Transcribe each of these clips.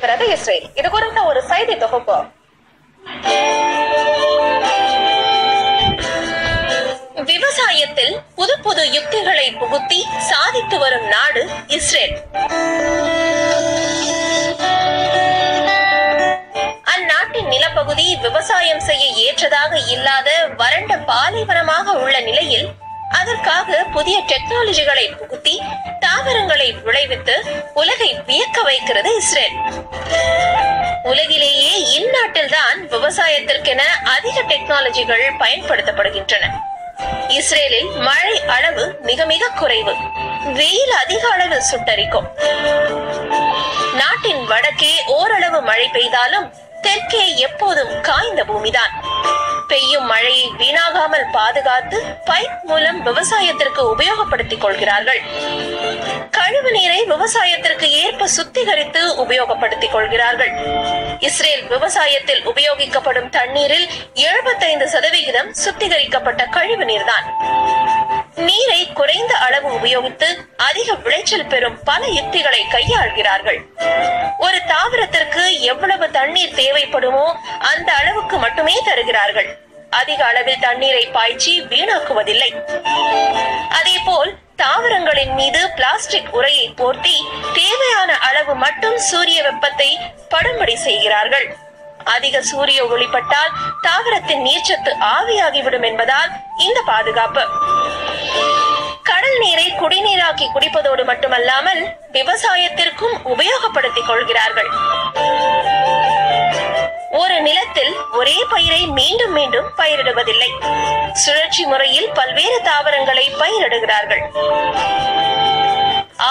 இருக்கிறது இஸ்ரேல். இது குறித்த ஒரு செய்தி தொகுப்பு. விவசாயத்தில் புது புது யுக்திகளை புகுத்தி சாதித்து வரும் நாடு இஸ்ரேல். அந்நாட்டின் நிலப்பகுதி விவசாயம் செய்ய ஏற்றதாக இல்லாத வறண்ட பாலைவனமாக உள்ள நிலையில் அதற்காக புதிய டெக்னாலஜிகளை புகுத்தி தாவரங்களை விளைவித்து உலகை வைக்கிறது இஸ்ரேல். உலகிலேயே இந்நாட்டில்தான் விவசாயத்திற்கென அதிக டெக்னாலஜிகள் பயன்படுத்தப்படுகின்றன. இஸ்ரேலில் மழை அளவு மிக மிக குறைவு. வெயில் அதிக அளவில் சுட்டரிக்கும். நாட்டின் வடக்கே ஓரளவு மழை பெய்தாலும் தெற்கே எப்போதும் காய்ந்த பூமிதான். பெய்யும் மழையை வீணாகாமல் பாதுகாத்து பைப் மூலம் விவசாயத்திற்கு உபயோகப்படுத்திக் கொள்கிறார்கள். கழிவு நீரை விவசாயத்திற்கு ஏற்ப சுத்திகரித்து உபயோகப்படுத்திக் கொள்கிறார்கள். இஸ்ரேல் விவசாயத்தில் உபயோகிக்கப்படும் தண்ணீரில் எழுபத்தைந்து சதவிகிதம் சுத்திகரிக்கப்பட்ட கழிவு நீர்தான். நீரை குறைந்த அளவு உபயோகித்து அதிக விளைச்சல் பெறும் பல யுக்திகளை கையாள்கிறார்கள். ஒரு தாவரத்திற்கு எவ்வளவு தண்ணீர் தேவைப்படுமோ அந்த அளவுக்கு மட்டுமே தருகிறார்கள். அதிக அளவில் தண்ணீரை பாய்ச்சி வீணாக்குவதில்லை. அதேபோல் தாவரங்களின் மீது பிளாஸ்டிக் உரையை போர்த்தி தேவையான அளவு மட்டும் சூரிய வெப்பத்தை படும்படி செய்கிறார்கள். அதிக சூரிய ஒளிப்பட்டால் தாவரத்தின் நீர்ச்சத்து ஆவியாகிவிடும் என்பதால் இந்த பாதுகாப்பு. கடல் நீரை குடிநீராக்கி குடிப்பதோடு மட்டுமல்லாமல் விவசாயத்திற்கும் உபயோகப்படுத்திக் கொள்கிறார்கள். ஒரு நிலத்தில் ஒரே பயிரை மீண்டும் மீண்டும் பயிரிடுவதில்லை. சுழற்சி முறையில் பல்வேறு தாவரங்களை பயிரிடுகிறார்கள்.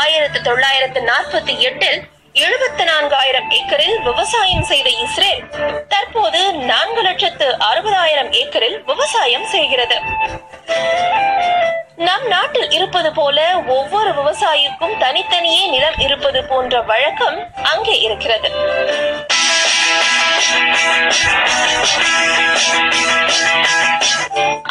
ஆயிரத்தி தொள்ளாயிரத்து நாற்பத்தி எட்டில் எழுபத்தி நான்காயிரம் ஏக்கரில் விவசாயம் செய்த இஸ்ரேல் தற்போது நான்கு லட்சத்து அறுபதாயிரம் ஏக்கரில் விவசாயம் செய்கிறது. நம் நாட்டில் இருப்பது போல ஒவ்வொரு விவசாயிக்கும் தனித்தனியே நிலம் இருப்பது போன்ற வழக்கம் அங்கே இருக்கிறது.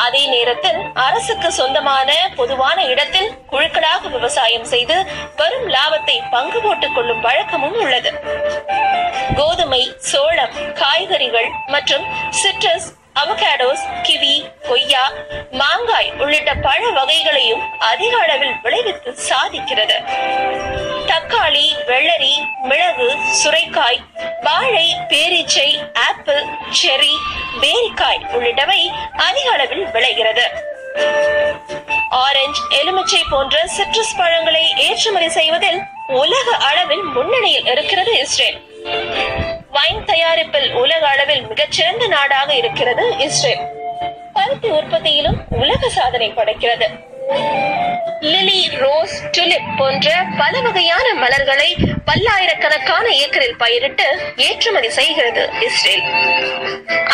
அதே நேரத்தில் அரசுக்கு சொந்தமான பொதுவான இடத்தில் குழுக்களாக விவசாயம் செய்து வரும் லாபத்தை பங்கு போட்டுக் கொள்ளும் வழக்கமும் உள்ளது. கோதுமை சோளம் காய்கறிகள் மற்றும் சிட்ரஸ் அவகாடோஸ் கிவி கொய்யா மாங்காய் உள்ளிட்ட பழ வகைகளையும் அதிக அளவில் விளைவித்து சாதிக்கிறது. தக்காளி வெள்ளரி மிளகு சுரைக்காய் வாழை பேரீச்சை ஆப்பிள் செரி பேரிக்காய் உள்ளிட்டவை அதிக அளவில் விளைகிறது. ஆரஞ்சு எலுமிச்சை போன்ற சிட்ரஸ் பழங்களை ஏற்றுமதி செய்வதில் உலக அளவில் முன்னணியில் இருக்கிறது இஸ்ரேல். வைன் தயாரிப்பில் உலக உலகில் மிகச்சிறந்த நாடாக இருக்கிறது இஸ்ரேல். பருத்தி உற்பத்தியிலும் உலக சாதனை படைக்கிறது. லிலி ரோஸ் டுலிப் போன்ற பல வகையான மலர்களை பல்லாயிரக்கணக்கான ஏக்கரில் பயிரிட்டு ஏற்றுமதி செய்கிறது இஸ்ரேல்.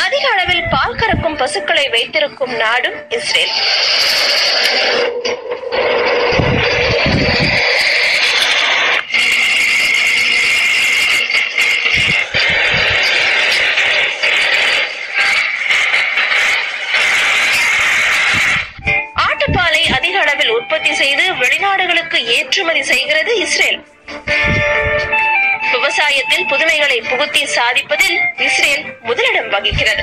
அதிக அளவில் பால் கறக்கும் பசுக்களை வைத்திருக்கும் நாடும் இஸ்ரேல். வெளிநாடுகளுக்கு ஏற்றுமதி செய்கிறது இஸ்ரேல். விவசாயத்தில் புதுமைகளை புகுத்தி சாதிப்பதில் இஸ்ரேல் முதலிடம் வகிக்கிறது.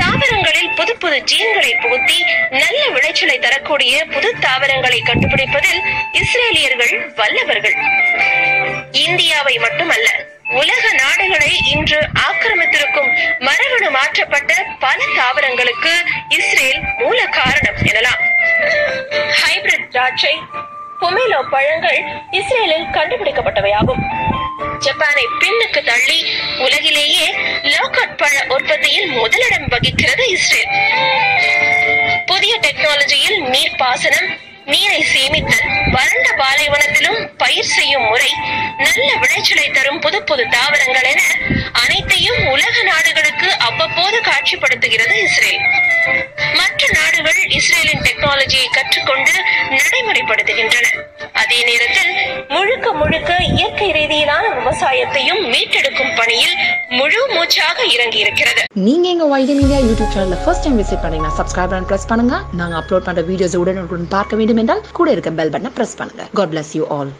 தாவரங்களில் புது புது ஜீன்களை புகுத்தி நல்ல விளைச்சலை தரக்கூடிய புது தாவரங்களை கண்டுபிடிப்பதில் இஸ்ரேலியர்கள் வல்லவர்கள். இந்தியாவை மட்டுமல்ல உலக நாடுகளை இன்று ஆக்கிரமித்திருக்கும் மரபணு மாற்றப்பட்ட பல தாவரங்களுக்கு இஸ்ரேல் மூல காரணம் எனலாம். ஹைபிரிட் திராட்சை பொமேலோ பழங்கள் இஸ்ரேலில் கண்டுபிடிக்கப்பட்டவையாகும். ஜப்பானை பின்னுக்கு தள்ளி உலகிலேயே லோக்கட் பழ உற்பத்தியில் முதலிடம் வகிக்கிறது இஸ்ரேல். புதிய டெக்னாலஜியில் நீர் பாசனம் நீரை சேமித்தல் வறண்ட பாலைவனத்திலும் பயிர் செய்யும் முறை நல்ல விளைச்சலை தரும் புது புது தாவரங்கள் என அனைத்தையும் உலக நாடுகளுக்கு அவ்வப்போது காட்சிப்படுத்துகிறது இஸ்ரேல். மற்ற நாடுகள் இஸ்ரேலின் டெக்னாலஜியை கற்றுக்கொண்டு நடைமுறைப்படுத்துகின்றன அதே நேரத்தில் முழுக்க முழுக்க இயற்கை ரீதியிலான விவசாயத்தையும் மீட்டெடுக்கும் பணியில் முழு மூச்சாக இறங்கி இருக்கிறது நீங்க எங்க வைடி மீடியா யூடியூப் சேனல்ல ஃபர்ஸ்ட் டைம் விசிட் பண்ணீங்கன்னா சப்ஸ்கிரைப் பட்டன் பிரஸ் பண்ணுங்க. நாங்க அப்லோட் பண்ற வீடியோஸ் உடனுக்குடன் பார்க்க வேண்டும் என்றால் கூட இருக்க பெல் பட்டனை பிரஸ் பண்ணுங்க. God bless you all